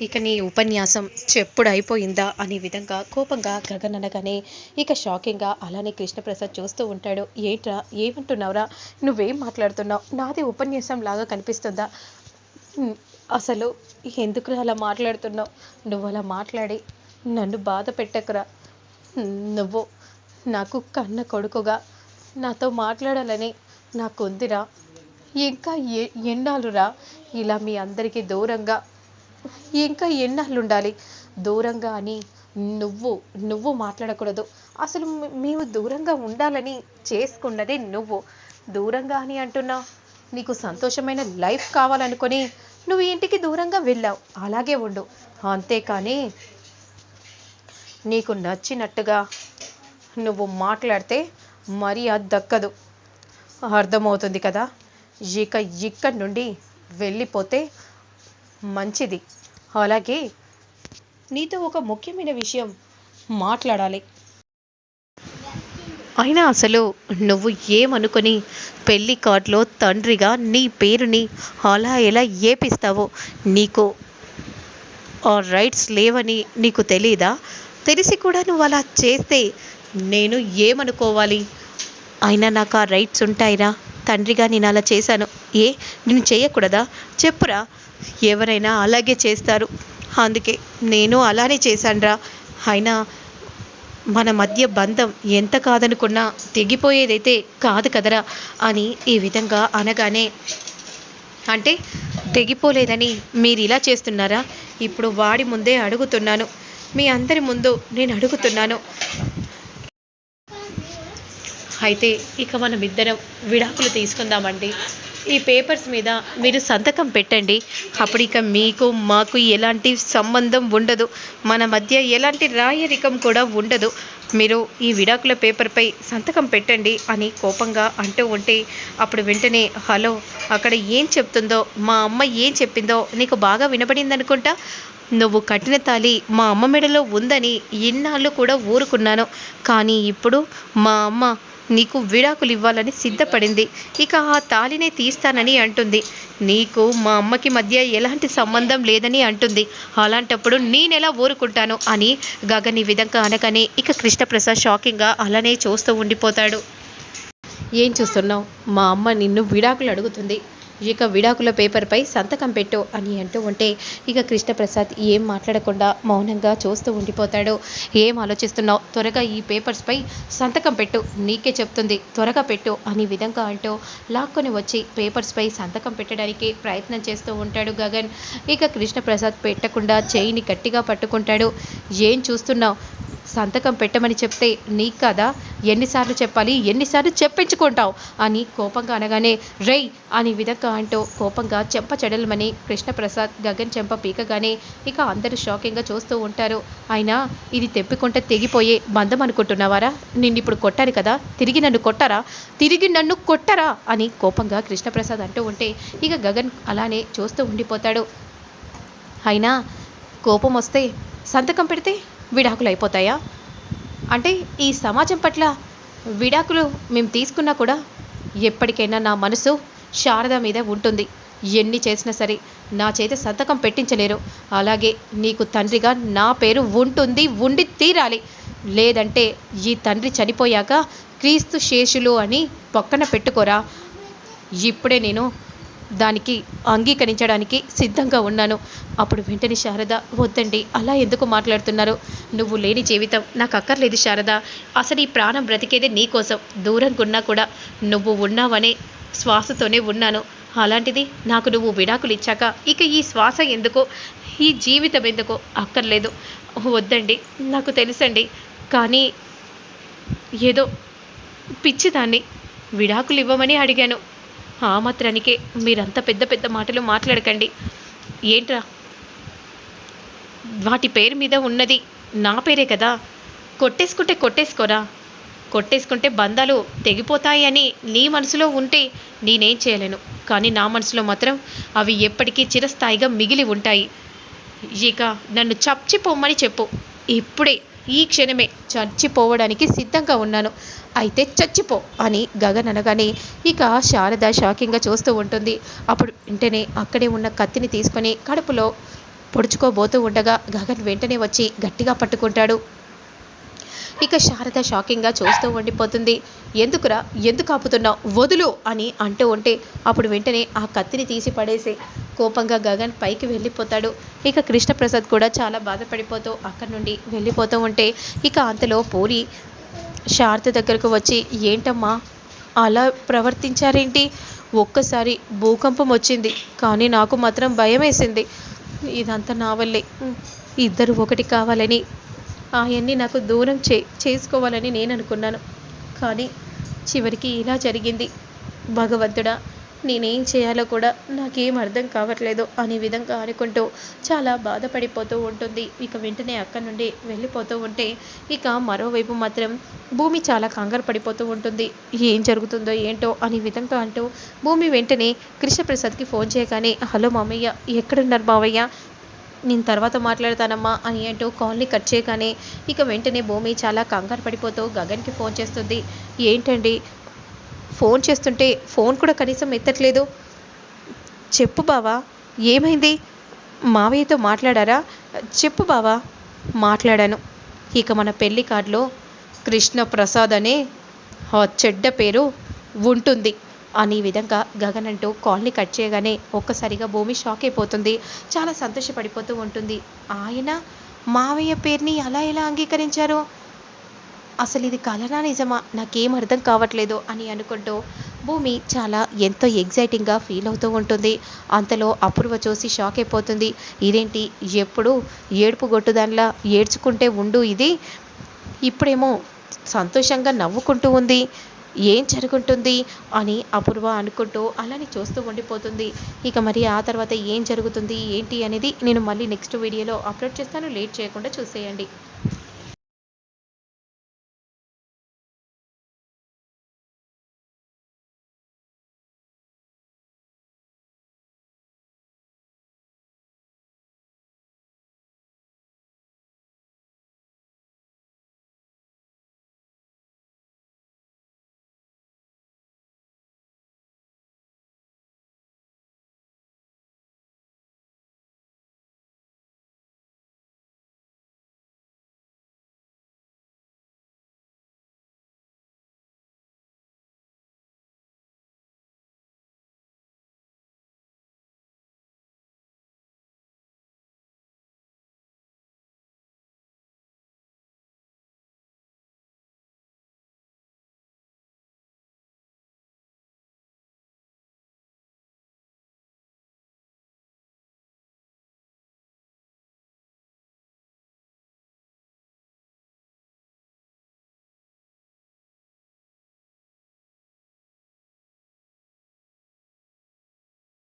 ఇక నీ ఉపన్యాసం చెప్పుడు అయిపోయిందా అనే విధంగా కోపంగా గగన్ అనగానే ఇక షాకింగ్గా అలానే కృష్ణప్రసాద్ చూస్తూ ఉంటాడు. ఏట్రా ఏమంటున్నావురా? నువ్వేం మాట్లాడుతున్నావు? నాది ఉపన్యాసం లాగా కనిపిస్తుందా? అసలు ఎందుకు అలా మాట్లాడుతున్నావు? నువ్వు అలా మాట్లాడి నన్ను బాధ పెట్టకురా. నువ్వు నాకు కన్న కొడుకుగా నాతో మాట్లాడాలని నాకుందిరా. ఇంకా ఎన్నాళ్ళురా? ఇలా మీ అందరికీ దూరంగా ఇంకా ఎన్నాళ్ళు ఉండాలి దూరంగా అని నువ్వు నువ్వు మాట్లాడకూడదు. అసలు మేము దూరంగా ఉండాలని చేసుకున్నదే నువ్వు. దూరంగా అని అంటున్నావు నీకు సంతోషమైన లైఫ్ కావాలనుకొని నువ్వు ఇంటికి దూరంగా వెళ్ళావు. అలాగే ఉండు. అంతేకాని నీకు నచ్చినట్టుగా నువ్వు మాట్లాడితే మర్యాద దక్కదు. అర్థమవుతుంది కదా? ఇక ఇక్కడి నుండి వెళ్ళిపోతే మంచిది. అలాగే నీతో ఒక ముఖ్యమైన విషయం మాట్లాడాలి. అయినా అసలు నువ్వు ఏమనుకొని పెళ్ళి కార్డులో తండ్రిగా నీ పేరుని అలా ఎలా ఏపిస్తావో నీకు ఆ రైట్స్ లేవని నీకు తెలీదా? తెలిసి కూడా నువ్వు అలా చేస్తే నేను ఏమనుకోవాలి? అయినా నాకు ఆ రైట్స్ ఉంటాయిరా. తండ్రిగా నేను అలా చేశాను. ఏ? నేను చేయకూడదా? చెప్పురా. ఎవరైనా అలాగే చేస్తారు. అందుకే నేను అలానే చేశానురా. అయినా మన మధ్య బంధం ఎంత కాదనుకున్నా తెగిపోయేదైతే కాదు కదరా అని ఈ విధంగా అనగానే అంటే తెగిపోలేదని మీరు ఇలా చేస్తున్నారా? ఇప్పుడు వాడి ముందే అడుగుతున్నాను. మీ అందరి ముందు నేను అడుగుతున్నాను. అయితే ఇక మనం ఇద్దరం విడాకులు తీసుకుందామండి. ఈ పేపర్స్ మీద మీరు సంతకం పెట్టండి. అప్పుడు ఇక మీకు మాకు ఎలాంటి సంబంధం ఉండదు. మన మధ్య ఎలాంటి రాయరికం కూడా ఉండదు. మీరు ఈ విడాకుల పేపర్పై సంతకం పెట్టండి అని కోపంగా అంటూ ఉంటే అప్పుడు వెంటనే హలో అక్కడ ఏం చెప్తుందో మా అమ్మ ఏం చెప్పిందో నీకు బాగా వినపడింది అనుకుంటా నువ్వు కట్టిన తాళి మా అమ్మ మెడలో ఉందని ఇన్నాళ్ళు కూడా ఊరుకున్నాను. కానీ ఇప్పుడు మా అమ్మ నీకు విడాకులు ఇవ్వాలని సిద్ధపడింది. ఇక ఆ తాళినే తీస్తానని అంటుంది. నీకు మా అమ్మకి మధ్య ఎలాంటి సంబంధం లేదని అంటుంది. అలాంటప్పుడు నేనెలా ఊరుకుంటాను అని గగన్ ఈ విధంగా అనగానే ఇక కృష్ణప్రసాద్ షాకింగ్గా అలానే చూస్తూ ఉండిపోతాడు. ఏం చూస్తున్నావు? మా అమ్మ నిన్ను విడాకులు అడుగుతుంది. ఇక విడాకుల పేపర్పై సంతకం పెట్టు అని అంటూ ఉంటే ఇక కృష్ణప్రసాద్ ఏం మాట్లాడకుండా మౌనంగా చూస్తూ ఉండిపోతాడు. ఏం ఆలోచిస్తున్నావు? త్వరగా ఈ పేపర్స్పై సంతకం పెట్టు నీకే చెప్తుంది. త్వరగా పెట్టు అని విధంగా అంటూ లాక్కొని వచ్చి పేపర్స్పై సంతకం పెట్టడానికి ప్రయత్నం చేస్తూ ఉంటాడు గగన్. ఇక కృష్ణప్రసాద్ పెట్టకుండా చేయిని గట్టిగా పట్టుకుంటాడు. ఏం చూస్తున్నావు? సంతకం పెట్టమని చెప్తే నీకు కదా ఎన్నిసార్లు చెప్పాలి ఎన్నిసార్లు చెప్పించుకుంటావు అని కోపంగా అనగానే రేయ్ అని విధంగా అంటూ కోపంగా చెంప చెడలమని కృష్ణప్రసాద్ గగన్ చెంప పీకగానే ఇక అందరూ షాకింగ్గా చూస్తూ ఉంటారు. అయినా ఇది తెప్పికుంటే తెగిపోయే బంధం అనుకుంటున్నావారా? నిన్ను ఇప్పుడు కొట్టారు కదా తిరిగి నన్ను కొట్టారా? తిరిగి నన్ను కొట్టరా? అని కోపంగా కృష్ణప్రసాద్ అంటూ ఉంటే ఇక గగన్ అలానే చూస్తూ ఉండిపోతాడు. అయినా కోపం వస్తే సంతకం పెడితే విడాకులు అయిపోతాయా అంటే ఈ సమాజం పట్ల విడాకులు మేము తీసుకున్నా కూడా ఎప్పటికైనా నా మనసు శారద మీద ఉంటుంది. ఎన్ని చేసినా సరే నా చేత సంతకం పెట్టించలేరు. అలాగే నీకు తండ్రిగా నా పేరు ఉంటుంది ఉండి తీరాలి. లేదంటే ఈ తండ్రి చనిపోయాక క్రీస్తు శేషులు అని పక్కన పెట్టుకోరా. ఇప్పుడే నేను దానికి అంగీకరించడానికి సిద్ధంగా ఉన్నాను. అప్పుడు వెంటనే శారద వద్దండి అలా ఎందుకు మాట్లాడుతున్నారు? నువ్వు లేని జీవితం నాకు అక్కర్లేదు శారద. అసలు ఈ ప్రాణం బ్రతికేదే నీకోసం దూరంగా ఉన్నా కూడా నువ్వు ఉన్నావనే శ్వాసతోనే ఉన్నాను. అలాంటిది నాకు నువ్వు విడాకులు ఇచ్చాక ఇక ఈ శ్వాస ఎందుకో ఈ జీవితం ఎందుకో అక్కర్లేదు. వద్దండి నాకు తెలుసండి. కానీ ఏదో పిచ్చిదాన్ని విడాకులు ఇవ్వమని అడిగాను. ఆ మాత్రానికే మీరంత పెద్ద పెద్ద మాటలు మాట్లాడకండి. ఏంట్రా? వాటి పేరు మీద ఉన్నది నా పేరే కదా. కొట్టేసుకుంటే కొట్టేసుకోరా? కొట్టేసుకుంటే బంధాలు తెగిపోతాయి అని నీ మనసులో ఉంటే నేనేం చేయలేను. కానీ నా మనసులో మాత్రం అవి ఎప్పటికీ చిరస్థాయిగా మిగిలి ఉంటాయి. ఇక నన్ను చచ్చిపోమ్మని చెప్పు. ఇప్పుడే ఈ క్షణమే చచ్చిపోవడానికి సిద్ధంగా ఉన్నాను. అయితే చచ్చిపో అని గగన్ అనగానే ఇక శారద షాకింగ్గా చూస్తూ ఉంటుంది. అప్పుడు వెంటనే అక్కడే ఉన్న కత్తిని తీసుకొని కడుపులో పొడుచుకోబోతూ ఉండగా గగన్ వెంటనే వచ్చి గట్టిగా పట్టుకుంటాడు. ఇక శారద షాకింగ్గా చూస్తూ ఉండిపోతుంది. ఎందుకురా? ఎందుకు ఆపుతున్నావు? వదులు అని అంటూ ఉంటే అప్పుడు వెంటనే ఆ కత్తిని తీసి పడేసి కోపంగా గగన్ పైకి వెళ్ళిపోతాడు. ఇక కృష్ణప్రసాద్ కూడా చాలా బాధపడిపోతూ అక్కడి నుండి వెళ్ళిపోతూ ఉంటే ఇక అంతలో పూరి శారద దగ్గరకు వచ్చి ఏంటమ్మా అలా ప్రవర్తించారేంటి? ఒక్కసారి భూకంపం వచ్చింది కానీ నాకు మాత్రం భయం వేసింది ఇదంతా నా వల్లే. ఇద్దరు ఒకటి కావాలని ఆయన్ని నాకు దూరం చే చేసుకోవాలని నేను అనుకున్నాను కానీ చివరికి ఇలా జరిగింది. భగవంతుడా నేనేం చేయాలో కూడా నాకేం అర్థం కావట్లేదు అనే విధంగా అనుకుంటూ చాలా బాధపడిపోతూ ఉంటుంది. ఇక వెంటనే అక్కడి నుండి వెళ్ళిపోతూ ఉంటే ఇక మరోవైపు మాత్రం భూమి చాలా కంగారు పడిపోతూ ఉంటుంది. ఏం జరుగుతుందో ఏంటో అనే విధంగా అంటూ భూమి వెంటనే కృష్ణప్రసాద్కి ఫోన్ చేయగానే హలో మామయ్య ఎక్కడున్నారు మావయ్య? నేను తర్వాత మాట్లాడతానమ్మా అని అంటూ కాల్ని కట్ చేయగానే ఇక వెంటనే భూమి చాలా కంగారు పడిపోతూ గగన్కి ఫోన్ చేస్తుంది. ఏంటండి? ఫోన్ చేస్తుంటే ఫోన్ కూడా కనీసం ఎత్తట్లేదు. చెప్పు బావా ఏమైంది? మావయ్యతో మాట్లాడారా? చెప్పు బావా మాట్లాడాను. ఇక మన పెళ్ళి కార్డులో కృష్ణ ప్రసాద్ అనే ఆ చెడ్డ పేరు ఉంటుంది. అనే విధంగా గగన్ అంటూ కాల్ని కట్ చేయగానే ఒక్కసారిగా భూమి షాక్ అయిపోతుంది. చాలా సంతోషపడిపోతూ ఉంటుంది. ఆయన మావయ్య పేరుని అలా ఎలా అంగీకరించారు? అసలు ఇది కలనా నిజమా? నాకేం అర్థం కావట్లేదు అని అనుకుంటూ భూమి చాలా ఎంతో ఎగ్జైటింగ్గా ఫీల్ అవుతూ ఉంటుంది. అంతలో అపూర్వ చూసి షాక్ అయిపోతుంది. ఇదేంటి? ఎప్పుడు ఏడుపు గొట్టుదానిలా ఏడ్చుకుంటే ఉండు ఇది? ఇప్పుడేమో సంతోషంగా నవ్వుకుంటూ ఉంది. ఏం జరుగుంటుంది? అని అపూర్వ అనుకుంటూ అలానే చూస్తూ ఉండిపోతుంది. ఇక మరి ఆ తర్వాత ఏం జరుగుతుంది? ఏంటి అనేది నేను మళ్ళీ నెక్స్ట్ వీడియోలో అప్లోడ్ చేస్తాను. లేట్ చేయకుండా చూసేయండి.